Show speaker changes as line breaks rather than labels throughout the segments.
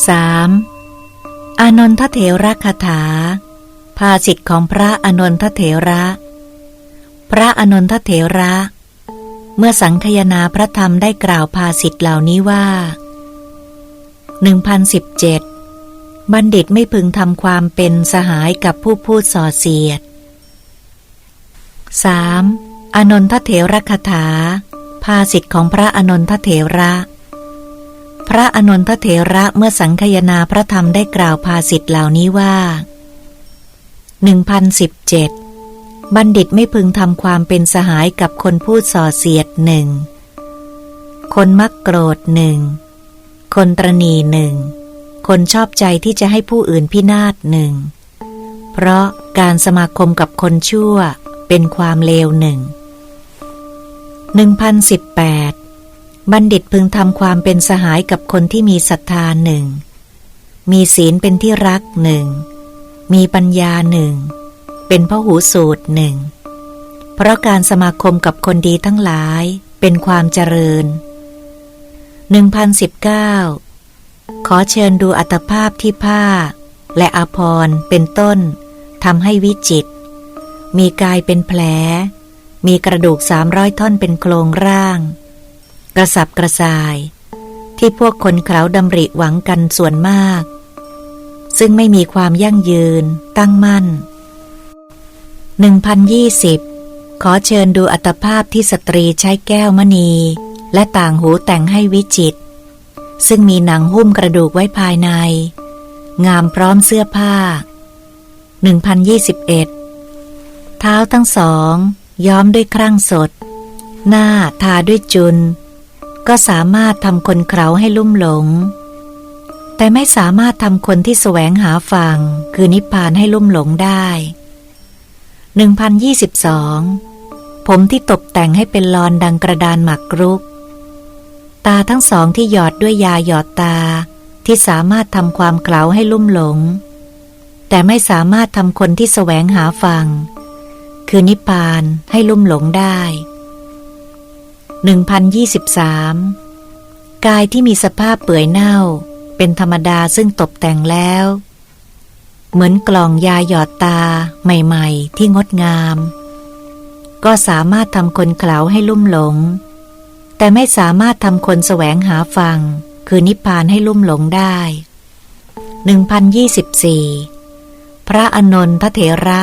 3. อานนทเถระคาถา ภาสิทธิ์ของพระอานนทเถระ พระอานนทเถระ เมื่อสังคยนาพระธรรมได้กล่าวภาสิทธิ์เหล่านี้ว่า1017 บัณฑิตไม่พึงทำความเป็นสหายกับผู้พูดส่อเสียด 3. อนนทเถระคาถา ภาสิทธิ์ของพระอนนทเถระ พระอนนทเถระเมื่อสังคยนาพระธรรมได้กล่าวภาสิทธิ์เหล่านี้ว่า1017 บัณฑิตไม่พึงทำความเป็นสหายกับคนพูดส่อเสียดหนึ่ง คนมักโกรธหนึ่ง คนตรณีหนึ่ง คนชอบใจที่จะให้ผู้อื่นพินาศหนึ่ง เพราะการสมาคมกับคนชั่วเป็นความเลวหนึ่งหนึ่งพันสิ บัณฑิตพึงทำความเป็นสหายกับคนที่มีศรัทธาหนึ่ง มีศีลเป็นที่รักหนึ่ง มีปัญญาหนึ่ง เป็นพหูสูตรหนึ่ง เพราะการสมาคมกับคนดีทั้งหลายเป็นความเจริญ 1019 ขอเชิญดูอัตภาพที่ผ้า และอภรณ์เป็นต้นทำให้วิจิต มีกายเป็นแผล มีกระดูกสามร้อยท่อนเป็นโครงร่าง กระสับกระส่าย ที่พวกคนเขาดำริหวังกันส่วนมาก ซึ่งไม่มีความยั่งยืนตั้งมั่น 1020 ขอเชิญดูอัตภาพที่สตรีใช้แก้วมณี และต่างหูแต่งให้วิจิต ซึ่งมีหนังหุ้มกระดูกไว้ภายใน งามพร้อมเสื้อผ้า 1021 เท้าทั้งสอง ย้อมด้วยครั่งสด หน้าทาด้วยจุน ก็สามารถทำคนเขาให้ลุ่มหลง แต่ไม่สามารถทำคนที่แสวงหาฝั่งคือนิพพานให้ลุ่มหลงได้ 1022 ผมที่ตกแต่งให้เป็นลอนดังกระดานหมักรุก ตาทั้งสองที่หยอดด้วยยาหยอดตาที่สามารถทำความเกลาให้ลุ่มหลง แต่ไม่สามารถทำคนที่แสวงหาฟัง คือนิพพานให้ลุ่มหลงได้ 1023 กายที่มีสภาพเปื่อยเน่า เป็นธรรมดาซึ่งตกแต่งแล้ว เหมือนกล่องยาหยอดตาใหม่ๆ ที่งดงาม ก็สามารถทำคนเกลาให้ลุ่มหลง แต่ไม่สามารถทำคนแสวงหาฟัง คือนิพพานให้ลุ่มหลงได้ 1024 พระอนนทเถระ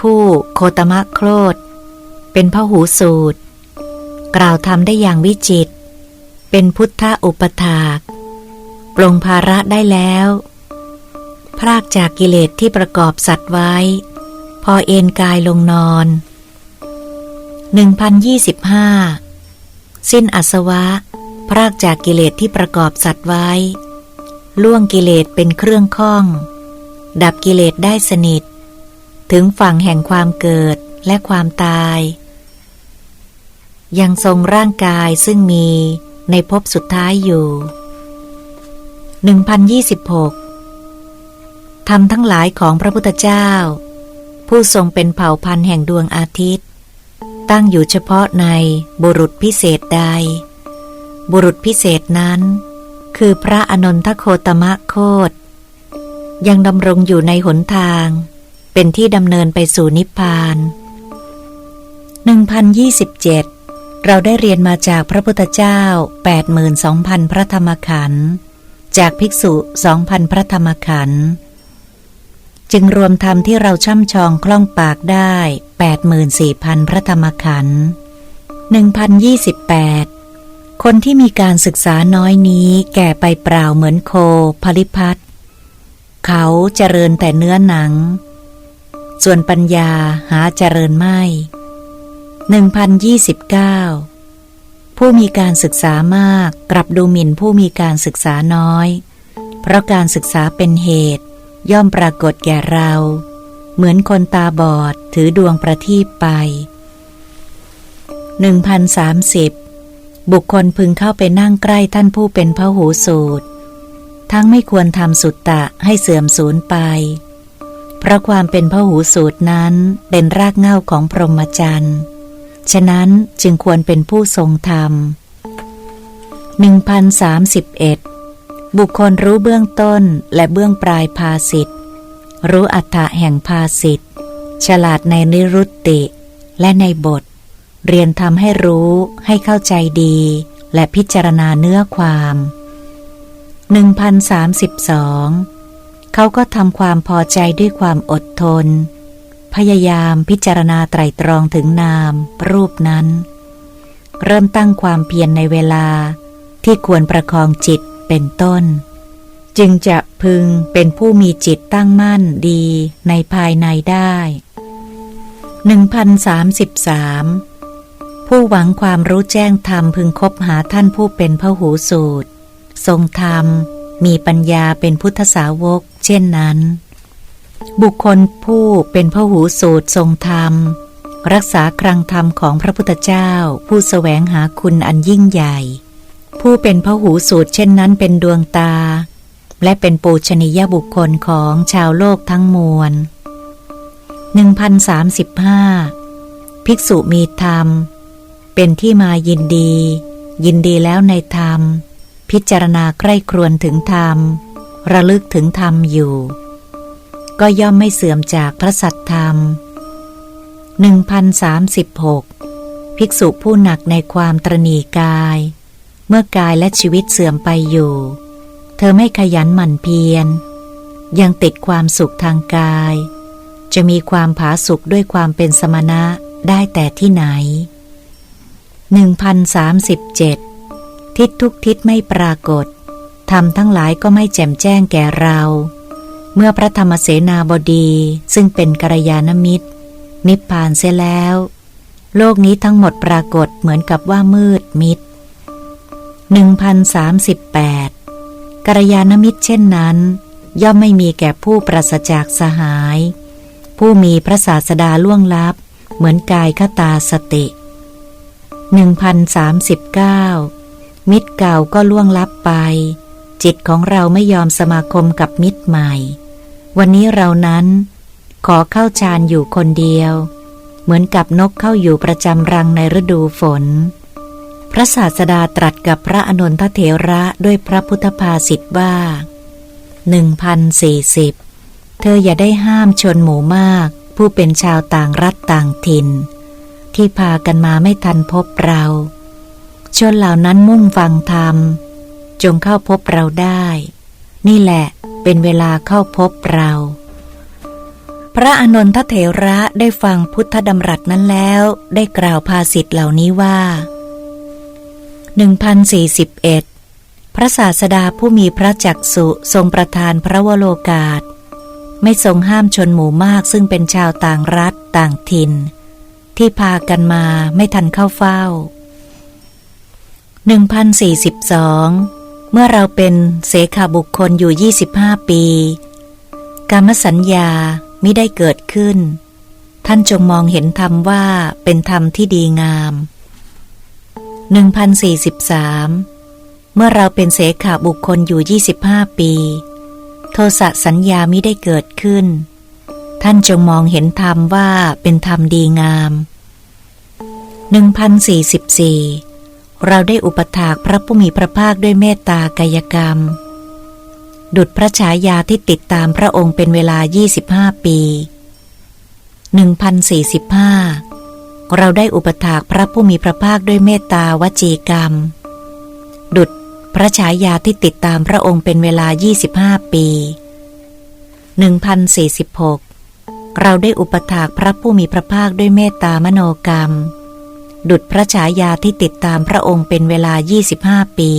ผู้โคตมะโครดเป็นพระหูสูตร กล่าวทำได้อย่างวิจิต เป็นพุทธอุปถากปลงภาระได้แล้ว พรากจากกิเลสที่ประกอบสัตว์ไว้ พอเอนกายลงนอน 1025 สิ้นอสวะ พรากจากกิเลสที่ประกอบสัตว์ไว้ ล่วงกิเลสเป็นเครื่องข้อง ดับกิเลสได้สนิท ถึงฝั่งแห่งความเกิดและความตาย ยังทรงร่างกายซึ่งมีในภพสุดท้ายอยู่ 1026ทำทั้งหลายของพระพุทธเจ้า ผู้ทรงเป็นเผ่าพันธุ์แห่งดวงอาทิตย์ ตั้งอยู่เฉพาะในบุรุษพิเศษใด บุรุษพิเศษนั้น คือพระอนนทโคตมะโคตยังดำรงอยู่ในหนทาง เป็นที่ดำเนินไปสู่นิพพาน1027 เราได้เรียนมาจากพระพุทธเจ้า 82,000 พระธรรมขันธ์จากภิกษุ 2,000 พระธรรมขันธ์จึงรวมธรรมที่เราช่ำชองคล่องปากได้ 84,000 พระธรรมขันธ์1028 คนที่มีการศึกษาน้อยนี้แก่ไปเปล่าเหมือนโคพลิพัทเขาเจริญแต่เนื้อหนัง ส่วนปัญญาหาเจริญไม่ 1029 ผู้มีการศึกษามากกลับดูหมิ่นผู้มีการศึกษาน้อย เพราะการศึกษาเป็นเหตุ ย่อมปรากฏแก่เรา เหมือนคนตาบอดถือดวงประทีปไป 1030 บุคคลพึงเข้าไปนั่งใกล้ท่านผู้เป็นพระหูสูตร ทั้งไม่ควรทำสุตตะให้เสื่อมสูญไปเพราะความเป็นพระหูสูตรนั้นเป็นรากเหง้าของพรหมจรรย์ ฉะนั้นจึงควรเป็นผู้ทรงธรรม 1031 บุคคลรู้เบื้องต้นและเบื้องปลายภาสิทธ์รู้อัฏฐะแห่งภาสิทธ์ฉลาดในนิรุตติ และในบท เรียนทำให้รู้ให้เข้าใจดี และพิจารณาเนื้อความ 1032 เขาก็ทำความพอใจด้วยความอดทน พยายามพิจารณาไตรตรองถึงนาม รูปนั้น เริ่มตั้งความเพียรในเวลาที่ควรประคองจิตเป็นต้น จึงจะพึงเป็นผู้มีจิตตั้งมั่นดีในภายในได้ 1033 ผู้หวังความรู้แจ้งธรรมพึงคบหาท่านผู้เป็นพระหูสูตร ทรงธรรม มีปัญญาเป็นพุทธสาวก เช่นนั้น บุคคลผู้เป็นพหูสูตรทรงธรรม รักษาครังธรรมของพระพุทธเจ้า ผู้สแสวงหาคุณอันยิ่งใหญ่ ผู้เป็นพหูสูตรเช่นนั้นเป็นดวงตา และเป็นปูชนียบุคคลของชาวโลกทั้งมวล1035 ภิกษุมีธรรม เป็นที่มายินดี ยินดีแล้วในธรรม พิจารณาใกล้ครวนถึงธรรม ระลึกถึงธรรมอยู่ ก็ย่อมไม่เสื่อมจากพระสัตธรรม 1036 ภิกษุผู้หนักในความตรณีกาย เมื่อกายและชีวิตเสื่อมไปอยู่ เธอไม่ขยันหมั่นเพียร ยังติดความสุขทางกาย จะมีความผาสุกด้วยความเป็นสมณะได้แต่ที่ไหน 1037 ทิศทุกทิศไม่ปรากฏธรรมทั้งหลายก็ไม่แจ่มแจ้งแก่เรา เมื่อพระธรรมเสนาบดีซึ่งเป็นกัลยาณมิตร นิพพานเสียแล้ว โลกนี้ทั้งหมดปรากฏเหมือนกับว่ามืดมิด1038กัลยาณมิตรเช่นนั้น ย่อมไม่มีแก่ผู้ปราศจากสหาย ผู้มีพระศาสดาล่วงลับ เหมือนกายคตาสติ 1039 มิตรเก่าก็ล่วงลับไป จิตของเราไม่ยอมสมาคมกับมิตรใหม่ วันนี้เรานั้น ขอเข้าฌานอยู่คนเดียว เหมือนกับนกเข้าอยู่ประจำรังในฤดูฝน พระศาสดาตรัสกับพระอนุนทเถระด้วยพระพุทธภาษิตว่า1040เธออย่าได้ห้ามชนหมู่มาก ผู้เป็นชาวต่างรัฐต่างถิ่น ที่พากันมาไม่ทันพบเรา ชนเหล่านั้นมุ่งฟังธรรม จงเข้าพบเราได้ นี่แหละเป็นเวลาเข้าพบเรา พระอนนทเถระได้ฟังพุทธดำรัสนั้นแล้ว ได้กล่าวภาษิตเหล่านี้ว่า 1041 พระศาสดาผู้มีพระจักสุทรงประทานพระวโรกาส ไม่ทรงห้ามชนหมู่มากซึ่งเป็นชาวต่างรัฐต่างถิ่น ที่พากันมาไม่ทันเข้าเฝ้า 1042 เมื่อเราเป็นเสขาบุคคลอยู่ 25 ปีกรรมสัญญามิได้เกิดขึ้น ท่านจงมองเห็นธรรมว่าเป็นธรรมที่ดีงาม 1043 เมื่อเราเป็นเสขาบุคคลอยู่ 25 ปี โทสะสัญญามิได้เกิดขึ้น ท่านจงมองเห็นธรรมว่าเป็นธรรมดีงาม 1044 เราได้อุปถากพระผู้มีพระภาคด้วยเมตตากายกรรม ดุดพระฉายาที่ติดตามพระองค์เป็นเวลา 25 ปี 1045 เราได้อุปถากพระผู้มีพระภาคด้วยเมตตาวจีกรรม ดุดพระฉายาที่ติดตามพระองค์เป็นเวลา 25 ปี 1046 เราได้อุปถากพระผู้มีพระภาคด้วยเมตตามโนกรรม ดุดพระฉายาที่ติดตามพระองค์เป็นเวลา 25 ปี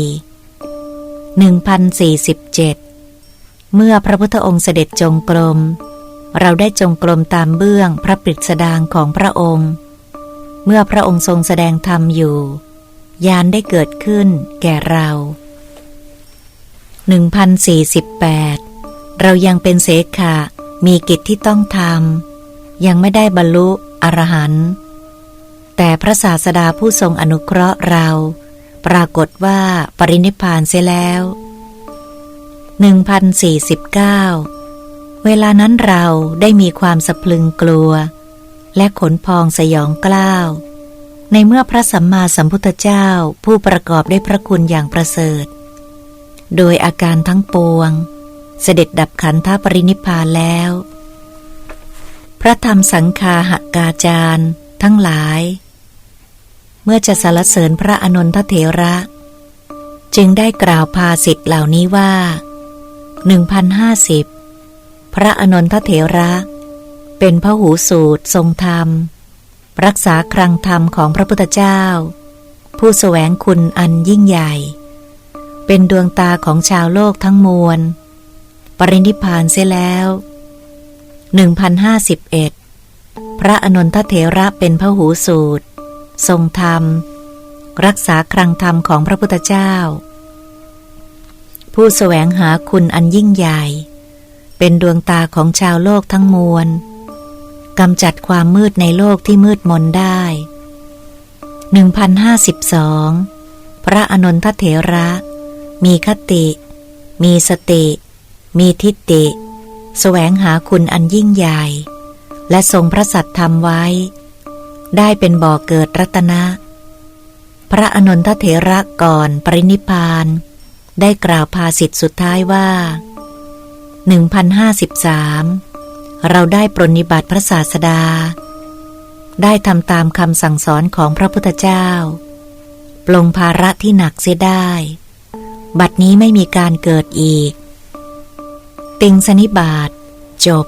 1047 เมื่อพระพุทธองค์เสด็จจงกรม เราได้จงกรมตามเบื้องพระปริศดางของพระองค์ เมื่อพระองค์ทรงแสดงธรรมอยู่ ยานได้เกิดขึ้นแก่เรา 1048 เรายังเป็นเสขะมีกิจที่ต้องทำยังไม่ได้บรรลุอรหันต์ แต่พระศาสดาผู้ทรงอนุเคราะห์เรา ปรากฏว่าปรินิพานเสียแล้ว 1049 เวลานั้นเราได้มีความสะพลึงกลัว และขนพองสยองกล้าว ในเมื่อพระสัมมาสัมพุทธเจ้าผู้ประกอบด้วยพระคุณอย่างประเสริฐ โดยอาการทั้งปวง เสด็จดับขันธปรินิพานแล้ว พระธรรมสังคาหกาจารย์ ทั้งหลาย เมื่อจะสรรเสริญพระอนนทเถระ จึงได้กล่าวภาสิทธิ์เหล่านี้ว่า1050พระอนนทเถระ เป็นพระหูสูตรทรงธรรม รักษาครังธรรมของพระพุทธเจ้า ผู้แสวงคุณอันยิ่งใหญ่ เป็นดวงตาของชาวโลกทั้งมวล ปรินิพานเสียแล้ว1051พ พระอนนทเถระเป็นพระหูสูตร ทรงธรรม รักษาครังธรรมของพระพุทธเจ้า ผู้แสวงหาคุณอันยิ่งใหญ่ เป็นดวงตาของชาวโลกทั้งมวลกำจัดความมืดในโลกที่มืดมนได้ 1052 พระอนนทเถระ มีคติ มีสติ มีทิฏฐิแสวงหาคุณอันยิ่งใหญ่ และทรงพระสัตธรรมไว้ ได้เป็นบ่อเกิดรัตนะ พระอนนทเถระก่อนปรินิพาน ได้กล่าวภาสิทธิสุดท้ายว่า 1053 เราได้ปรนนิบัติพระศาสดา ได้ทำตามคำสั่งสอนของพระพุทธเจ้า ปลงภาระที่หนักเสียได้ บัดนี้ไม่มีการเกิดอีก ติงสนิบาตจบ